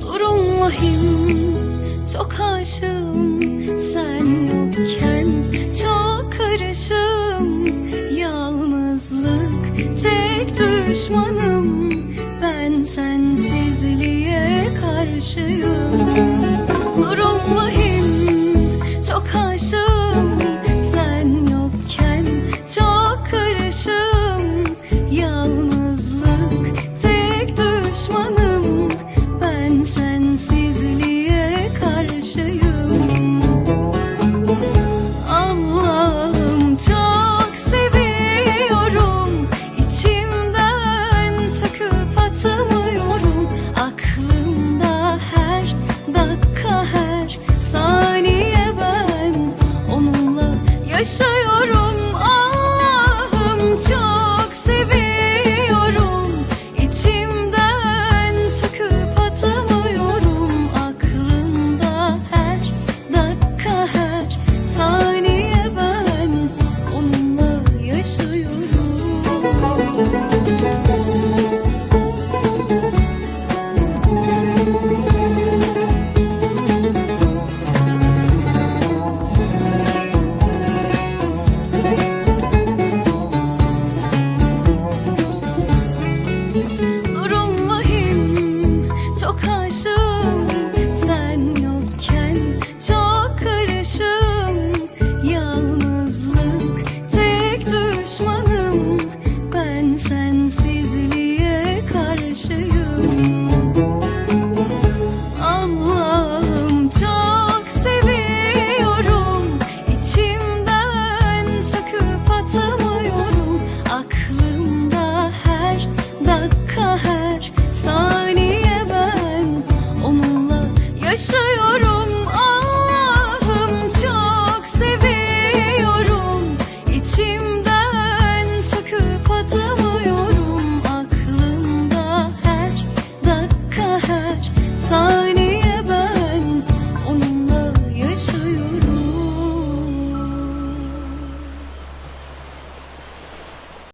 Durum vahim çok aşığım Sen yokken. Çok karışım Yalnızlık tek düşmanım. Ben sensizliğe karşıyım. Durum vahim çok aşığım sensizliğe karşıyım. Allah'ım çok seviyorum. İçimden söküp atamıyorum. Aklımda her dakika her saniye ben Onunla yaşıyorum. Allah'ım çok yaşa